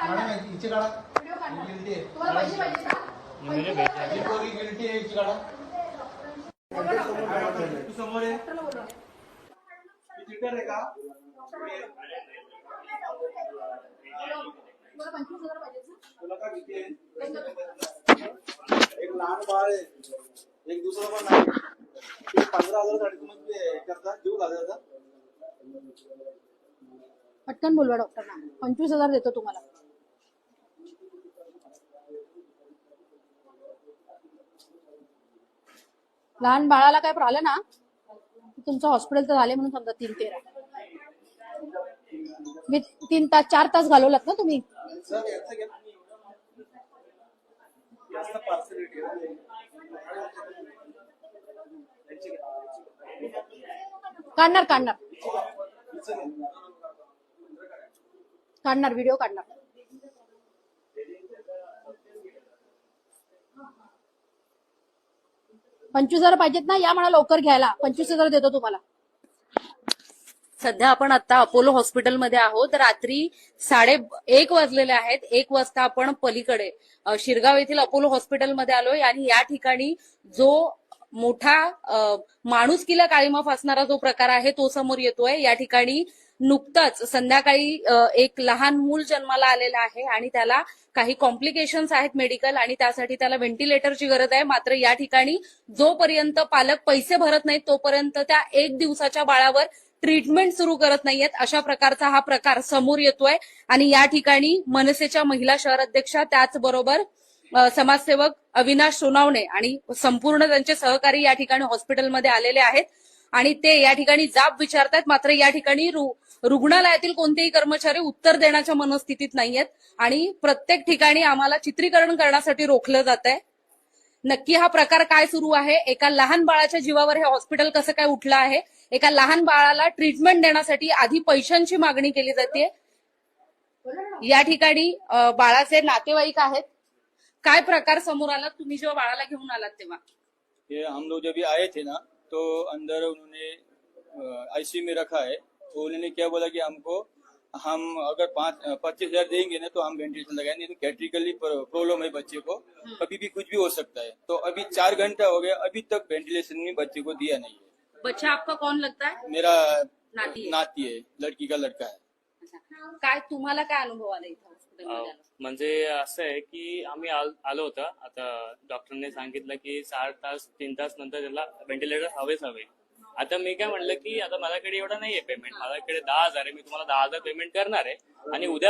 Video ही. तुम्हाला पैसे पाहिजे का म्हणजे पैसे डॉक्टरला बोलवा. का? तुम्हाला पंचवीस हजार पाहिजे. एक लहान बाळ आहे. एक दुसरं पण नाही. ते पंधरा हजारसाठी तुम्ही ते करता जीव घालायचा पटकन बोलवा डॉक्टरना पंचवीस हजार देतो तुम्हाला. लहान बाळाला काय आलं ना तुमचं हॉस्पिटल तर झाले म्हणून समजा तीन तेरा. मी तीन तास चार तास घालवलात ना तुम्ही? काढणार काढणार. काढणार व्हिडिओ काढणार. पंचवीस हजार पाहिजेत ना या मला लवकर घ्यायला. पंचवीस हजार देतो तुम्हाला. सध्या आपण आता अपोलो हॉस्पिटलमध्ये आहोत. रात्री साडे एक वाजलेले आहेत. एक वाजता आपण पलीकडे शिरगाव येथील अपोलो हॉस्पिटलमध्ये आलोय आणि या ठिकाणी जो मोठा अ, माणुसकीला काळीमा फासणारा जो प्रकार आहे तो समोर येतोय. या ठिकाणी नुकतंच संध्याकाळी एक लहान मूल जन्माला आलेलं आहे आणि त्याला काही कॉम्प्लिकेशन्स आहेत मेडिकल आणि त्यासाठी त्याला व्हेंटिलेटरची गरज आहे. मात्र या ठिकाणी जोपर्यंत पालक पैसे भरत नाहीत तोपर्यंत त्या एक दिवसाच्या बाळावर ट्रीटमेंट सुरू करत नाहीयेत. अशा प्रकारचा हा प्रकार समोर येतोय आणि या ठिकाणी मनसेच्या महिला शहर अध्यक्षा त्याचबरोबर समाजसेवक अविनाश सोनावणे आणि संपूर्ण त्यांचे सहकारी या ठिकाणी हॉस्पिटलमध्ये आलेले आहेत. आणि ते या ठिकाणी जाब विचारतायत. मात्र या ठिकाणी रुग्णालयातील कोणतेही कर्मचारी उत्तर देण्याच्या मनस्थितीत नाहीयेत. आणि प्रत्येक ठिकाणी आम्हाला चित्रीकरण करण्यासाठी रोखलं जात आहे नक्की हा प्रकार काय सुरू आहे? एका लहान बाळाच्या जीवावर हे हॉस्पिटल कसं काय उठलं आहे? एका लहान बाळाला ट्रीटमेंट देण्यासाठी आधी पैशांची मागणी केली जाते या ठिकाणी बाळाचे नातेवाईक आहेत. काय प्रकार समोर आला? तुम्ही जेव्हा बाळाला घेऊन आलात तेव्हा. हम लोग जब आए थे ना. तो अंदर उन्होंने आईसीयू में रखा है। तो उन्होंने क्या बोला कि हमको हम अगर पाँच पच्चीस हज़ार देंगे ना तो हम वेंटिलेशन लगाएँगे तो कैट्रिकली प्रॉब्लम है बच्चे को। कभी भी कुछ भी हो सकता है। तो अभी चार घंटा हो गया अभी तक वेंटिलेशन में बच्चे को दिया नहीं है। बच्चा आपका कौन लगता है? मेरा नाती है. नाती है लड़की का लड़का है. काय तुम्हाला काय अनुभव आला इथं? म्हणजे असं आहे की आम्ही आल- होतो. आता डॉक्टरने सांगितलं की साठ तास तीन तास नंतर त्याला व्हेंटिलेटर हवेच हवे. आता मी काय म्हणलं की आता माझ्याकडे एवढा नाहीये पेमेंट माझ्याकडे दहा हजार आहे. मी तुम्हाला दहा हजार पेमेंट करणार आहे. आणि उद्या